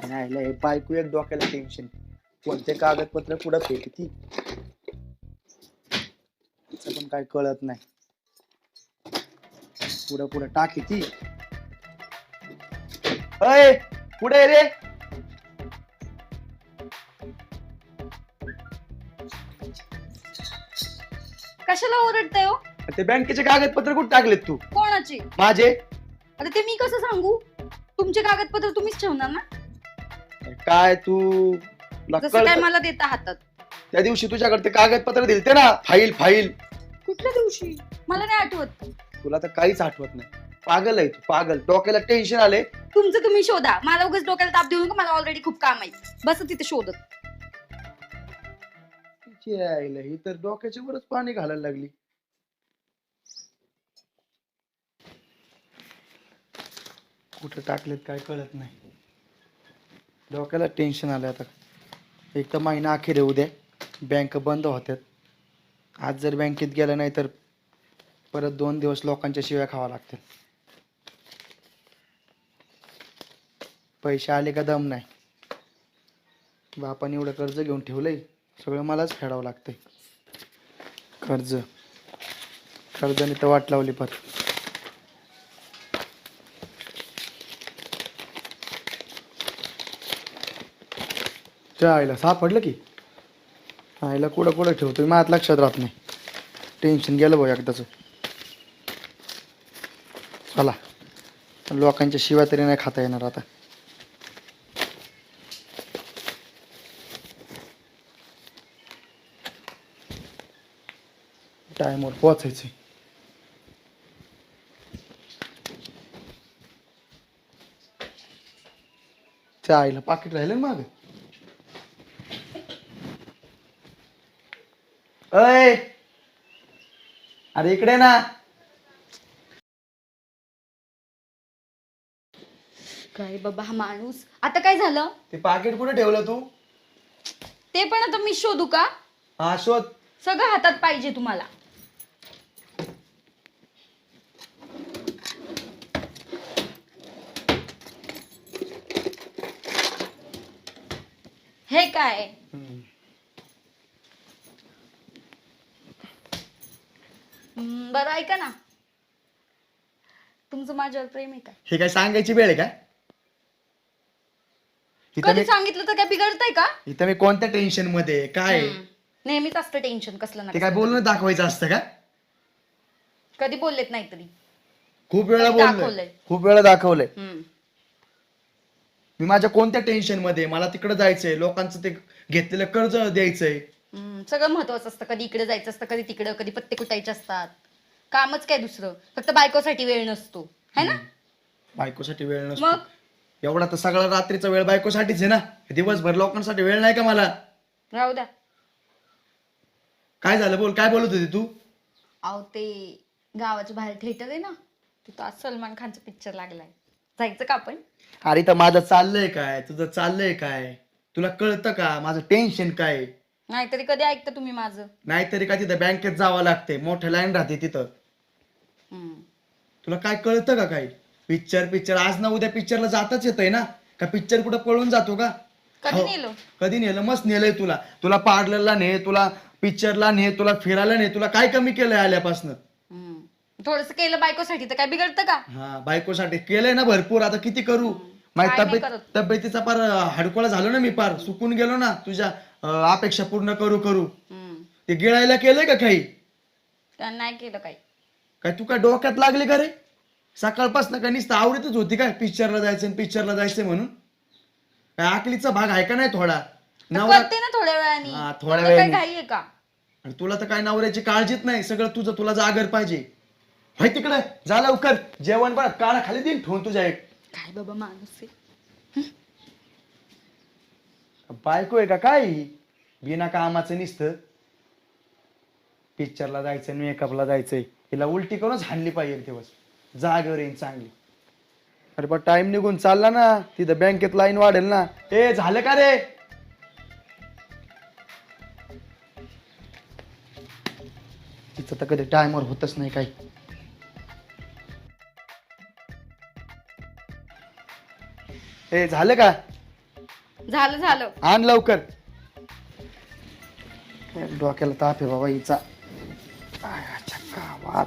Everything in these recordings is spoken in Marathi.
नाही लय बायको एक डोक्याला टेन्शन कोणते कागदपत्र पुढं फेकती पण काय कळत नाही. पुढं पुढं टाकी ती अय पुढे रे? कशाला ओरडताय हो? ते बँकेचे कागदपत्र कुठे टाकलेत तू? कोणाची? माझे? आता ते मी कसं सांगू? तुमचे कागदपत्र तुम्हीच ठेवणार ना? काय तू काय? मला देता हातात. त्या दिवशी तुझ्याकडे ते कागदपत्र दिलते ना फाईल फाईल. कुठल्या दिवशी? मला नाही आठवत तुला तर काहीच आठवत नाही. पागल आहे तू पागल. डोक्याला टेन्शन आले तुमचं तुम्ही शोधा. मला उगाच डोक्याला ताप देऊ नका मला ऑलरेडी खूप काम आहे. बस तिथे शोधत. तिची आईला ही तर डोक्याच्या वरच पाणी घालायला लागली. कुठं टाकलेत काय कळत नाही. डोक्याला टेन्शन आलं आता. एक तर महिना अखेर येऊ उद्या. बँक बंद होत्यात. आज जर बँकेत गेलं नाही तर परत दोन दिवस लोकांच्या शिव्या खावा लागतील. पैसे आले का दम नाही. बापाने एवढं कर्ज घेऊन ठेवलंय. सगळं मलाच फेडावं लागतंय. कर्ज. कर्जाने तर वाट लावली परत. त्या आईला सापडलं की? आईला कुठं कुठं ठेवतोय? माझ्यात लक्षात राहत नाही. टेन्शन गेलं भाऊ एकदाच. चला. लोकांच्या शिवाय तरी नाही खाता येणार आता. टायमवर पोचायचे त्या आईला पाकिट राहिलं ना मागे? अय अरे इकडे ना. काय बाबा हा माणूस. आता काय झालं? ते पाकिट कुठे ठेवलं तू? ते पण आता मी शोधू का? हा शोध. सगळं हातात पाहिजे तुम्हाला. हे काय? हम्म, बरं ऐका ना. तुमचं माझ्यावर प्रेम आहे का? हे काय सांगायची वेळ आहे का? इथं कधी मी सांगितलं तर काय बिघडतंय का? इथं मी कोणत्या टेन्शनमध्ये आहे? काय आहे? नेहमीच असतं टेन्शन कसलं ना काय बोलणं दाखवायचं असतं का? कधी बोललेत नाही तरी. खूप वेळा काही बोललोय. दाखवलंय. खूप वेळा दाखवलंय. हम्म. मी माझ्या कोणत्या टेन्शनमध्ये आहे? मला तिकडे जायचंय. लोकांचं ते घेतलेलं कर्ज द्यायचंय. हम्म, सगळं महत्वाचं असतं. कधी इकडे जायचं असतं कधी तिकडं कधी पत्ते कुटायचे असतात. कामच काय दुसरं? फक्त बायकोसाठी वेळ नसतो. है ना? बायकोसाठी वेळ नसतो. मग? एवढा तर सगळा रात्रीचा वेळ बायकोसाठीच आहे ना? दिवसभर लोकांसाठी वेळ नाही का मला? राहू द्या. काय झालं? बोल काय बोलत होती तू? अहो ते गावाच्या बाहेर थिएटर आहे ना? तिथं आज सलमान खानचा पिक्चर लागलाय. जायचं का आपण? अरे तर माझं चाललंय काय? तुझं चाललंय काय? तुला कळतं का? माझं टेन्शन काय? नाहीतरी कधी ऐकता तुम्ही माझं? नाहीतरी का तिथं बँकेत जावं लागते. मोठं लाईन राहते तिथं. हम्म. तुला काय कळतं का काय पिक्चर पिक्चर आज ना उद्या पिक्चरला जाताच येतंय ना? का पिक्चर कुठं पळून जातो का? कधी हो. नेलो? कधी नेलं? मस्त नेलंय तुला. तुला पार्लरला ने तुला पिक्चरला ने तुला फिरायला ने तुला काय कमी केलंय आल्यापासून? थोडस केलं बायकोसाठी तर काय बिघडतं का? हा बायकोसाठी. केलंय ना भरपूर. आता किती करू? माझी काय नाही तब्येत करत. तब्येतीचा पार हडकोळा झालो ना मी पार. सुकून गेलो ना तुझ्या अं, अपेक्षा पूर्ण करू करू. हम्म. ते गिळायला केलंय का काही? नाही केलं काही. काय तू काय डोक्यात लागले का रे? सकाळपासून काय नुसतं आवडतच होती काय? पिक्चरला जायचं पिक्चरला जायचं म्हणून? काय आकलीचा भाग आहे का नाही थोडा? नवरा करते ना थोड्या वेळाने. हा, थोड्या एवढं काय वेळाने. घाई आहे का? आणि तुला तर काय नवऱ्याची काळजीच नाही. सगळं तुझं तुला जागर पाहिजे. हाय तिकडे. जा लवकर. जेवण बघ. काळा खाली देईन ठेवून तुझ्या एक. काय बाबा माणूस आहे. बायको आहे का काय ही? बिना कामाचं निसतं. पिक्चरला जायचं मेकअपला जायचंय. हिला उलटी करूनच हाणली पाहिजे दिवस. जागेवर येईन चांगली. अरे पण टाइम निघून चालला ना. तिथं बँकेत लाईन वाढेल ना. ए झालं का रे? तिचं तर कधी टाइमवर होतच नाही काही. ए झालं का? झालं झालं. आण लवकर. काय डोक्याला ताप आहे बाबा हिचा. गावात.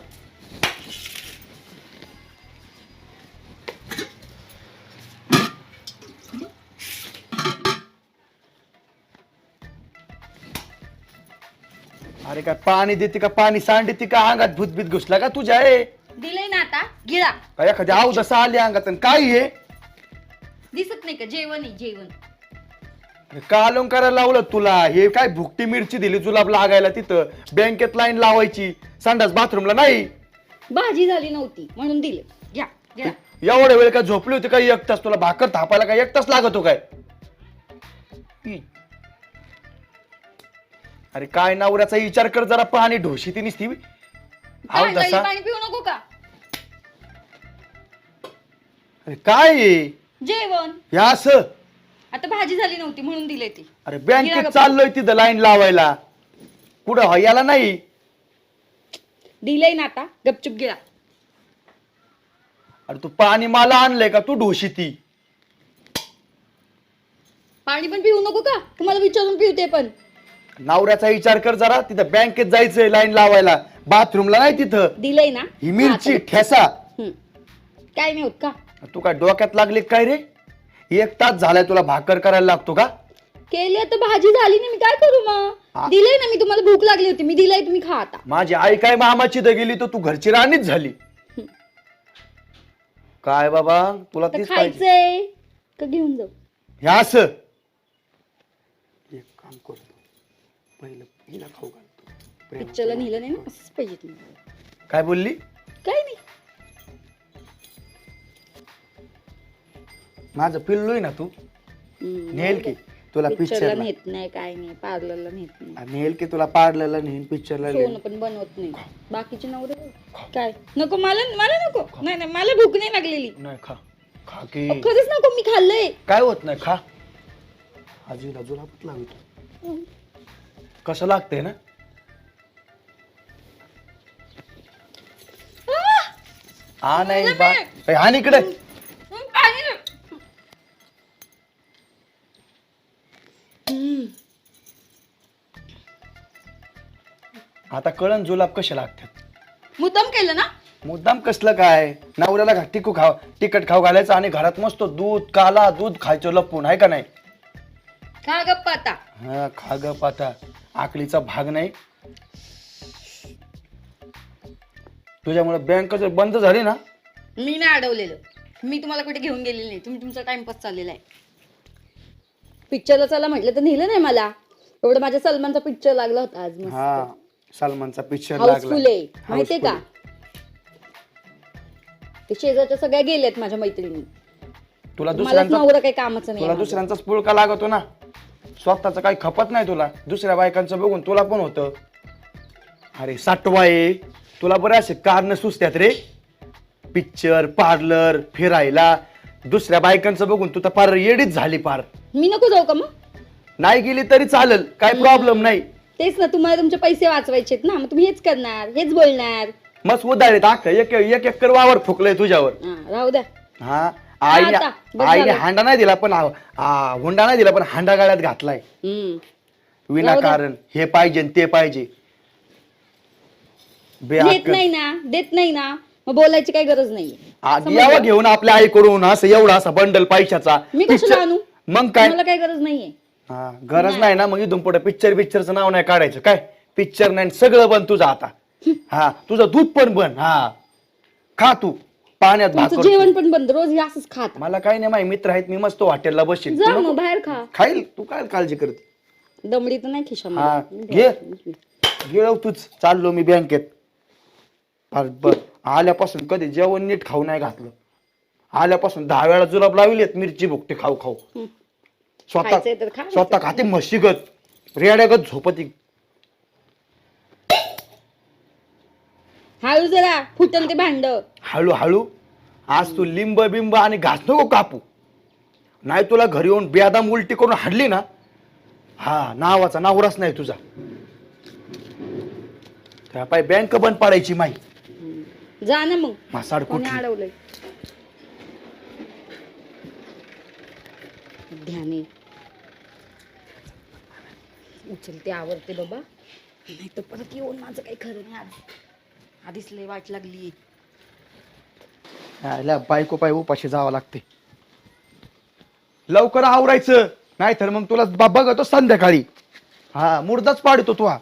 अरे काय पाणी देते का पाणी सांडते का अंगात भूतभीत घुसला का तुझ्या आहे दिलंय ना आता गिळा. काय एखादी आऊ जसा आली अंगात आणि काय आहे दिसत नाही का जेवण आहे जेवण. का अलंकाराला लावलं तुला? हे काय भुकटी मिरची दिली जुलाब लागायला तिथं? बँकेत लाईन लावायची. संडास बाथरूमला नाही? भाजी झाली नव्हती म्हणून दिले. घ्या एवढ्या वेळ काय झोपली होती काय एक तास? तुला भाकर थापायला काय एक तास लागतो काय? हम्म. अरे काय नवऱ्याचा विचार कर जरा पाणी ढोशी ती निसती. आव तांदळी तसा? पाणी पिऊ नको का? अरे काय? जेवण. हे असं? आता भाजी झाली नव्हती म्हणून दिले ती. अरे बँकेत. चाललोय तिथं लाईन लावायला. कुठं व्हायला नाही? दिलंय ना आता गपचूप गिळा अरे तू पाणी मला आणलंय का तू ढोशी ती? पाणी पण पिऊ नको का? तुम्हाला विचारून पिवते पण. नवऱ्याचा विचार कर जरा तिथं बँकेत जायचंय लाईन लावायला. बाथरूमला नाही तिथं? दिलंय ना. ही मिरची हा, ठेसा. हम्म. काय नाही होत का? तू काय डोक्यात लागली काय रे? एक तास झालाय तुला भाकर करायला लागतो का? केली आता भाजी झाली ना मी काय करू हा. मग दिलंय ना मी तुम्हाला भूक लागली होती मी दिलंय तुम्ही खा आता. माझी आई काय मामाची द गेली तर तू घरची राणीच झाली. काय बाबा तुला तर तीच पाहिजे. खायचंय का घेऊन जाऊ? हे असं. एक काम करतो. पहिलं हिला खाऊ घालतो. प्रेम. पिक्चरला नेलं नाही ना असंच पाहिजे तुम्हाला. काय बोलली? काय नाही. माझं पिल्लू आहे ना तू. नेल की तुला पिक्चरला पिक्चरला नेत नाही काय नाही पार्लरला नेत नाही. नेल की तुला पाडलेला नेल पिक्चरला सोनं पण बनवत नाही. बाकीचे नवरे काय? नको मला मला नको. नाही नाही मला भूक नाही लागलेली. नाही खा. खा की. अहो, खरंच नको मी खाल्लंय. काय होत नाही खा. आजीला जुलाबच लागतो. कसं लागतंय ना! हा नाही बा. ए, आण इकडे. आता कळण जुलाब कसे लागतात? मुद्दाम केलं ना? मुद्दाम कसलं काय? नवऱ्याला घा टिकू खाव तिखट खाऊ घालायचं आणि घरात मस्त दूध काला दूध खायचं लपून आहे का नाही? खा गप्प आता. हा खा ग पाता आकलीचा भाग नाही. तुझ्यामुळे बँक जर बंद झाली ना? मी नाही अडवलेलं. मी तुम्हाला कुठे घेऊन गेलेली नाही. तुम्ही तुमचा टाइमपास चाललेला आहे. पिक्चरला चला म्हटलं तर नेलं नाही मला. एवढं माझ्या सलमानचा पिक्चर लागला होता आज हा. सलमानचा पिक्चर हाऊसफुल आहे माहितीये का? ते शेजारच्या सगळ्या गेल्यात माझ्या मैत्रिणी. तुला दुसऱ्यांचा नवरा काही कामाचं नाही तुला. दुसऱ्यांचाच पुळका लागतो ना. स्वतःच काही खपत नाही तुला. दुसऱ्या बायकांचं बघून तुला पण होतं. अरे साठवा आहे तुला बरं असे कारण सुचत्यात रे. पिक्चर पार्लर फिरायला. दुसऱ्या बायकांचं बघून तू तर फार येडीच झाली फार. मी नको जाऊ का मग? नाही गेली तरी चालेल. काय प्रॉब्लेम नाही. तेच ना तुम्हाला तुमचे पैसे वाचवायचे ना मग तुम्ही हेच करणार हेच बोलणार. मस्त अख्खं एक एक एकर वावर फुकलंय तुझ्यावर. हा, राहू द्या. हा आईने आता, बस आईने झालं. हांडा नाही दिला पण हुंडा नाही दिला पण हांडा गाड्यात घातलाय. हम्म. विनाकारण हे पाहिजे आणि ते पाहिजे. देत बेअक्कल. नाही ना देत नाही ना मग बोलायची काही गरज नाहीये. आ, समजलं? यावं घेऊन आपल्या आईकडून असं एवढा असा बंडल पैशाचा. मी कशाला Picture- आणू? मग काय? मला काही गरज नाहीये. हा, गरज नाही ना मग इथून पुढे पिक्चर पिक्चरचं नाव नाही काढायचं. काय? पिक्चर नाही सगळं बन तुझं आता. हा तुझं दूध पण बन हा. खा तू पाण्यात तुमचं भाकर जेवण पण बंद रोज हे असंच खात मला काही नाही माझे मित्र आहेत मी मस्त हॉटेलला बसेल. जा मग बाहेर खा. खाईल तू काय काळजी करते? दमडी तर नाही खिशा हा, घे. गेलो तूच. चाललो मी बँकेत. फार बर. आल्यापासून कधी जेवण नीट खाऊ नाही घातलं. आल्यापासून दहा वेळा जुलाब लावलेत मिरची भुकते खाऊ खाऊ. खायचंय तर स्वतः खा, स्वतः खाते म्हशीगत रेड्यागत झोपती. हळू जरा फुटल ते भांड. हळू हळू आज तू लिंब बिंब आणि घास नको कापू. नाही तुला घरी येऊन बेदाम उलटी करून हाडली ना हा नावाचा नावराच नाही तुझा. त्या पाय बँक बंद पाडायची माई. जा ना मग. मासाड कोणी कुठली? अडवलंय? ध्याने. उचलते आवडते बाबा. नाही तर परत येऊन माझं काही खरं नाही आधी. आधीच लय वाट लागली बायको पाय उपाशी जावं लागते. लवकर आवरायचं नाहीतर मग तुला बघतो संध्याकाळी. हा मुर्दाच पाडतो तू हा.